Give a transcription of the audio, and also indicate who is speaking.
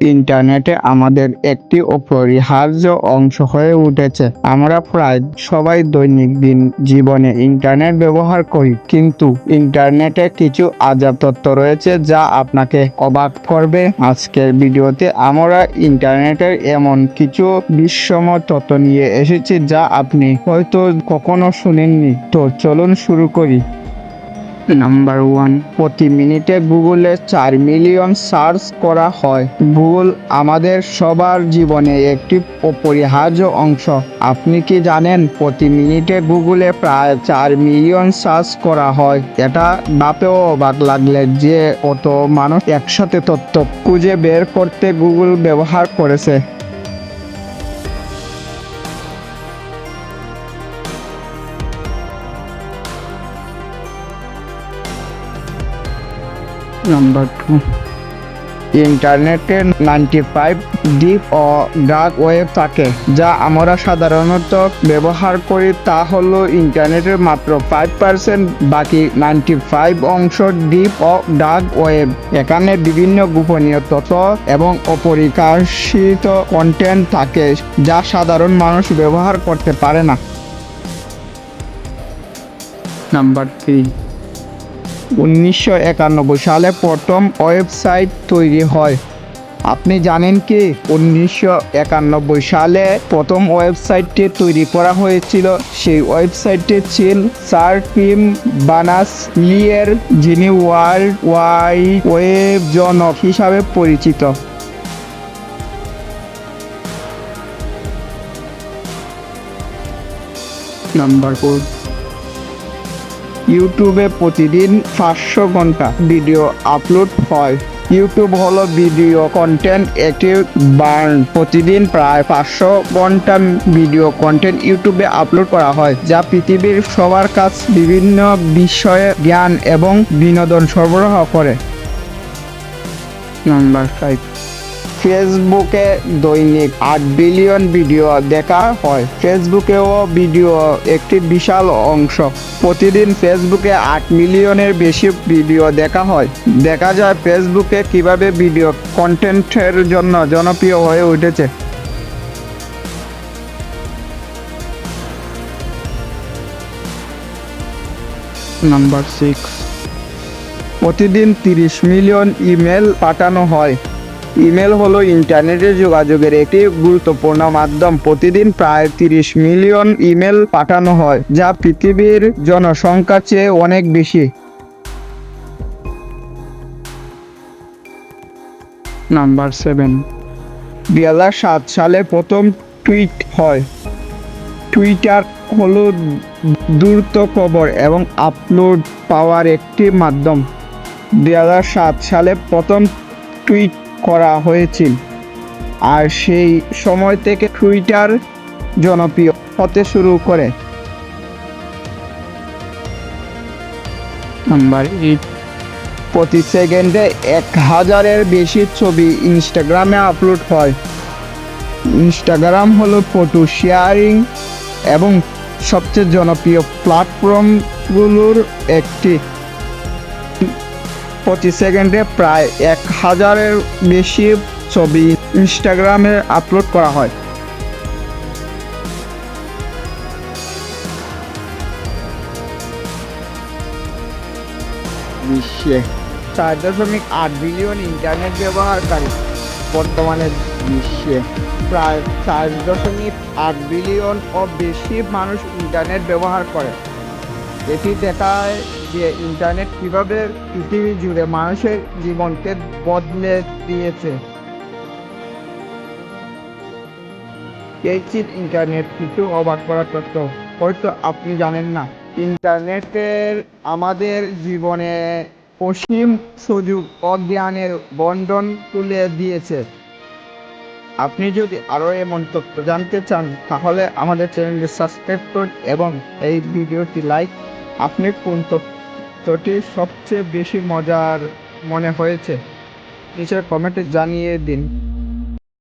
Speaker 1: ইন্টারনেটে আমাদের একটি অপরিহার্য অংশ হয়ে উঠেছে। আমরা প্রায় সবাই দৈনিক দিন জীবনে ইন্টারনেট ব্যবহার করি, কিন্তু ইন্টারনেটে কিছু আজব তথ্য রয়েছে যা আপনাকে অবাক করবে। আজকের ভিডিওতে আমরা ইন্টারনেটের এমন কিছু বিস্ময় তথ্য নিয়ে এসেছি যা আপনি হয়তো কখনো শুনেননি। তো চলুন শুরু করি। নাম্বার ওয়ান প্রতি মিনিটে গুগলে চার মিলিয়ন সার্চ করা হয়। গুগল আমাদের সবার জীবনে একটি অপরিহার্য অংশ। আপনি কি জানেন, প্রতি মিনিটে গুগলে প্রায় চার মিলিয়ন সার্চ করা হয়? এটা বাপেও অবাক লাগলে যে কত মানুষ একসাথে তথ্য খুঁজে বের করতে গুগল ব্যবহার করেছে। নাম্বার টু ইন্টারনেটে নাইনটি ফাইভ ডিপ ও ডার্ক ওয়েব থাকে যা আমরা সাধারণত ব্যবহার করি তা হল ইন্টারনেটের মাত্র ফাইভ পার্সেন্ট বাকি নাইনটি ফাইভ অংশ ডিপ ও ডার্ক ওয়েব এখানে বিভিন্ন গোপনীয় তথ্য এবং অপরিকাশিত কন্টেন্ট থাকে যা সাধারণ মানুষ ব্যবহার করতে পারে না। নাম্বার থ্রি উনিশশো একানব্বই সালে প্রথম ওয়েবসাইট তৈরি হয়। আপনি জানেন কি? উনিশশো একানব্বই সালে প্রথম ওয়েবসাইটটি তৈরি করা হয়েছিল। সেই ওয়েবসাইটটি ছিল স্যার টিম বানাস লিয়ের, যিনি ওয়ার্ল্ড ওয়াইড ওয়েব জনক হিসাবে পরিচিত। Number four. ইউটিউবে প্রতিদিন পাঁচশো ঘণ্টা ভিডিও আপলোড হয়। ইউটিউব হলো ভিডিও কন্টেন্ট একটি বার্ন প্রতিদিন প্রায় পাঁচশো ঘণ্টা ভিডিও কন্টেন্ট ইউটিউবে আপলোড করা হয়, যা পৃথিবীর সবার কাছ বিভিন্ন বিষয়ে জ্ঞান এবং বিনোদন সরবরাহ করে। নাম্বার ফাইভ ফেসবুকে দৈনিক আট বিলিয়ন ভিডিও দেখা হয়। ফেসবুকেও ভিডিও একটি বিশাল অংশ। প্রতিদিন ফেসবুকে আট মিলিয়নের বেশি ভিডিও দেখা হয়। দেখা যায় ফেসবুকে কীভাবে ভিডিও কন্টেন্টের জন্য জনপ্রিয় হয়ে উঠেছে। Number six. প্রতিদিন তিরিশ মিলিয়ন ইমেল পাঠানো হয়। ইমেল হলো ইন্টারনেটের যোগাযোগের একটি গুরুত্বপূর্ণ মাধ্যম। প্রতিদিন প্রায় তিরিশ মিলিয়ন ইমেল পাঠানো হয়, যা পৃথিবীর জনসংখ্যার চেয়ে অনেক বেশি। Number seven. দুই হাজার সাত সালে প্রথম টুইট হয়। টুইটার হলো দ্রুত খবর এবং আপলোড পাওয়ার একটি মাধ্যম। দুই হাজার সাত সালে প্রথম টুইট করা হয়েছিল। আর সেই সময় থেকে টুইটার জনপ্রিয় হতে শুরু করে। Number eight. প্রতি সেকেন্ডে এক হাজারের বেশি ছবি ইনস্টাগ্রামে আপলোড হয়। ইনস্টাগ্রাম হলো ফটো শেয়ারিং এবং সবচেয়ে জনপ্রিয় প্ল্যাটফর্মগুলোর একটি। প্রতি সেকেন্ডে প্রায় এক হাজারের বেশি ছবি ইনস্টাগ্রামে আপলোড করা হয়। বিশ্বে চার দশমিক আট বিলিয়ন ইন্টারনেট ব্যবহারকারী বর্তমানে বিশ্বে প্রায় চার দশমিক আট বিলিয়ন ও বেশি মানুষ ইন্টারনেট ব্যবহার করে। এটি দেখায় যে ইন্টারনেট কীভাবে পৃথিবী জুড়ে মানুষের জীবনকে বদলে দিয়েছে। এই ইন্টারনেট কিছু অবাক করার তথ্য হয়তো আপনি জানেন না ইন্টারনেটের আমাদের জীবনে পশ্চিম সুযোগ ও বন্ধন তুলে দিয়েছে। আপনি যদি আরও এমন তথ্য জানতে চান, তাহলে আমাদের চ্যানেলটি সাবস্ক্রাইব করুন এবং এই ভিডিওটি লাইক আপনি কোন তথ্যটি সবচেয়ে বেশি মজার মনে হয়েছে? নিচের কমেন্টে জানিয়ে দিন।